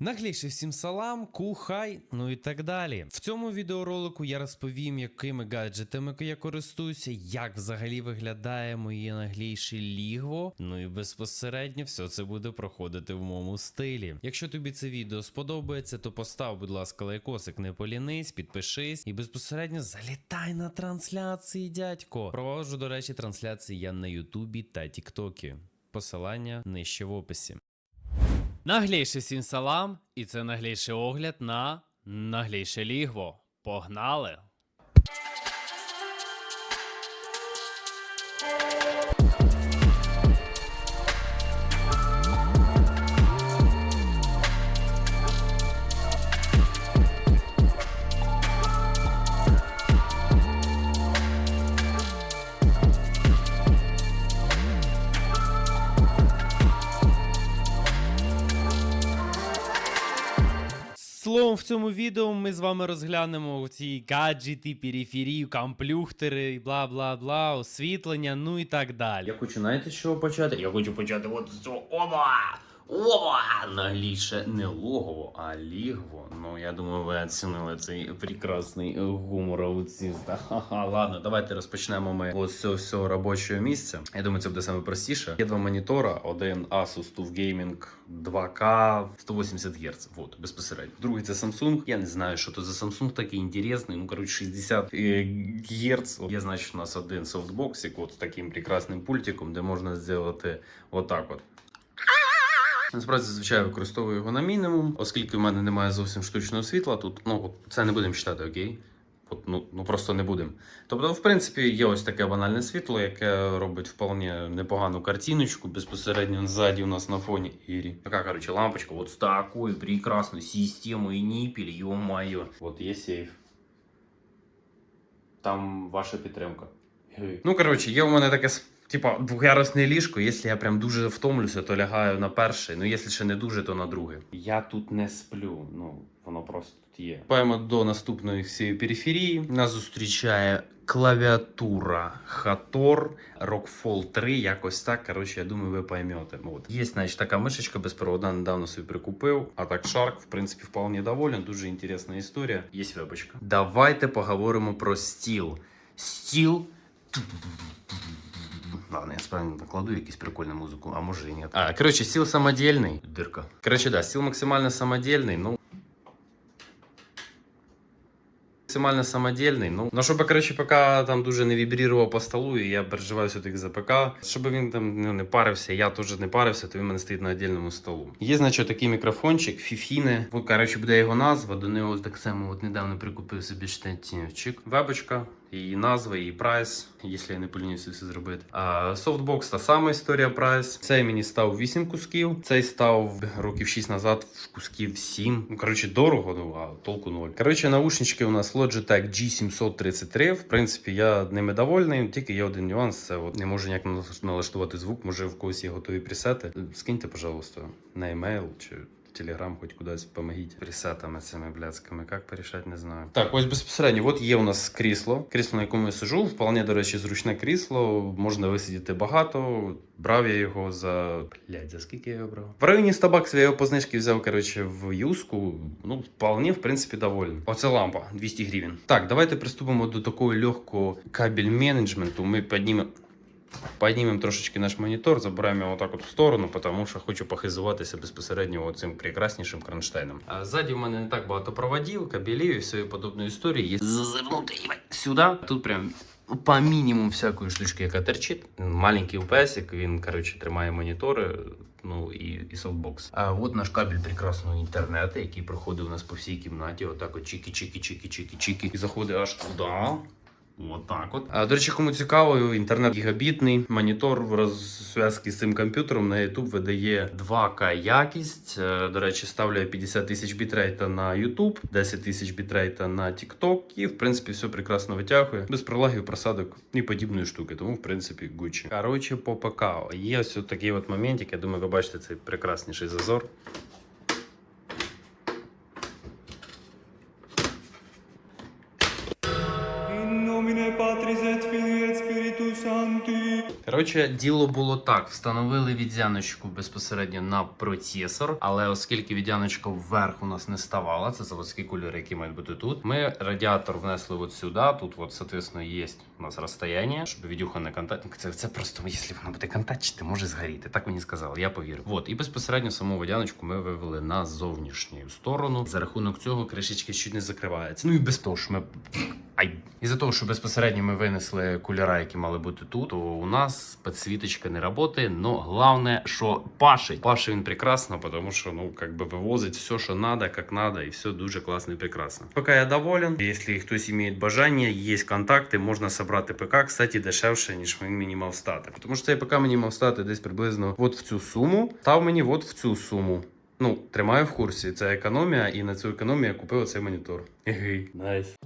Наглейший всім салам, кухай, ну і так далі. В цьому відеоролику я розповім, якими гаджетами я користуюся, як взагалі виглядає моє наглейше лігво. Ну і безпосередньо все це буде проходити в моєму стилі. Якщо тобі це відео сподобається, то постав, будь ласка, лайкосик, не полінись, підпишись і безпосередньо залітай на трансляції, дядько. Проводжу, до речі, трансляції я на Ютубі та Тіктокі. Посилання нижче в описі. Наглейший всім салам, і це наглійший огляд на наглійше лігво. Погнали! Словом, в цьому відео ми з вами розглянемо ці гаджети, периферію, комплюхтери, і бла бла бла, освітлення, ну і так далі. Я хочу, знаєте, з чого почати? Я хочу почати от з цього. Оба! Оба! Нагліше не логово, а лігво. Ну, я думаю, ви оцінили цей прекрасний гумор аутиста. Ха-ха, ладно, давайте розпочнемо ми з цього всього робочого місця. Я думаю, це буде саме простіше. Є два монітора: один Asus TUF Gaming 2K 180 Гц. Вот, безпосередньо. Другий це Samsung. Я не знаю, що то за Samsung такий інтересний. Ну, коротше, 60 е, Гц. Є, значить, у нас один софтбоксик от з таким прекрасним пультиком, де можна зробити отак от. Насправді зазвичай використовую його на мінімум, оскільки в мене немає зовсім штучного світла. Тут ну це не будемо читати, окей. От, ну, ну просто не будемо. Тобто, в принципі, є ось таке банальне світло, яке робить вполне непогану картиночку безпосередньо ззаді у нас на фоні Ірі. Така, коротше, лампочка, от з такою прекрасною системою ніпіль, йо-майо. От є сейф. Там ваша підтримка. Ну, коротше, є у мене таке Типа двохярусне ліжко, якщо я прям дуже втомлюся, то лягаю на перший. Ну, якщо ще не дуже, то на друге. Я тут не сплю. Ну, воно просто тут є. Паємо до наступної всієї периферії. Нас зустрічає клавіатура Hator Rockfall 3, якось так. Коротше, я думаю, ви поймете. От. Є, значить, така мишечка безпроводна, недавно собі прикупив. А так Shark, в принципі, вполне доволен. Дуже інтересна історія. Є вебочка. Давайте поговоримо про стіл. Стіл Ладно, я справді накладу якусь прикольну музику, а може і ні. А, коротше, стіл самодільний. Дирка. Коротше, да, стіл максимально самодільний, ну. Максимально самодільний. Ну, ну щоб, коротше, ПК там дуже не вібрував по столу, і я переживаю все-таки за ПК. Щоб він там ну, не парився, я теж не парився, то він мене стоїть на віддільному столу. Є, значить, такий мікрофончик, Фіфіне. Коротше, буде його назва. До нього так само от недавно прикупив собі штативчик. Вебочка, її назва, її прайс, якщо я не полінюся все зробити. А софтбокс та сама історія прайс. Цей мені став 8 кусків, цей став років 6 назад в кусків 7. Ну, коротше, дорого, ну, а толку ноль. Коротше, наушнички у нас Logitech G733. В принципі, я ними довольний, тільки є один нюанс. Це от не можу ніяк налаштувати звук, може в когось є готові пресети. Скиньте, пожалуйста, на емейл чи Телеграм, хоч кудись помогіть пресетами цими блядськими. Як порішати, не знаю. Так, ось безпосередньо, от є у нас крісло. Крісло, на якому я сижу. Вполне, до речі, зручне крісло. Можна висидіти багато. Брав я його за. Блядь, за скільки я його брав? В районі 100 баксів я його по знижці взяв, коротше, в юску. Ну, вполне, в принципі, доволен. Оце лампа 200 гривень. Так, давайте приступимо до такого легкого кабель менеджменту. Ми піднімемо. Піднімемо трошечки наш монітор, забираємо його так от в сторону, тому що хочу похизуватися безпосередньо цим прекраснішим кронштейном. А ззаді в мене не так багато проводів, кабелів і всієї подобної історії. Зазирнути сюди. Тут прям по мінімуму всякої штучки, яка терчить. Маленький УПСик, він коротше тримає монітори. Ну і, і софтбокс. А от наш кабель прекрасного інтернету, який проходить у нас по всій кімнаті. Отак от чики-чики-чики-чики-чики. І заходить аж туди. Отак от. А, до речі, кому цікаво, інтернет гігабітний, монітор в розв'язці з цим комп'ютером на YouTube видає 2К якість. Е, До речі, ставлю я 50 тисяч бітрейта на YouTube, 10 тисяч бітрейта на TikTok і, в принципі, все прекрасно витягує. Без пролагів, просадок і подібної штуки. Тому, в принципі, Gucci. Коротше, по ПК. Є ось такий от моментик. Я думаю, ви бачите цей прекрасніший зазор. Коротше, діло було так: встановили відзяночку безпосередньо на процесор, але оскільки відзяночка вверх у нас не ставала, це заводські кольори, які мають бути тут. Ми радіатор внесли от сюди. Тут, от, соответственно, є у нас розстояння, щоб відюха не контакт. Це, це просто, якщо воно буде контактити, може згоріти. Так мені сказали, я повірив. От, і безпосередньо саму водяночку ми вивели на зовнішню сторону. За рахунок цього кришечки чуть не закриваються. Ну і без того, що ми. Із-за того, що безпосередньо ми винесли кольора, які мали бути тут, то у нас підсвіточка не працює. Но головне, що пашить. Пашить він прекрасно, тому що ну как би вивозить все, що надо, як надо, і все дуже класно і прекрасно. Поки я доволен. Якщо хтось має бажання, є контакти, можна собрати ПК, кстати, дешевше, ніж він мені мав стати. Тому що цей ПК мені стати десь приблизно от в цю суму. Став мені от в цю суму. Ну, тримаю в курсі. Це економія, і на цю економію я купив оцей монітор. Найс.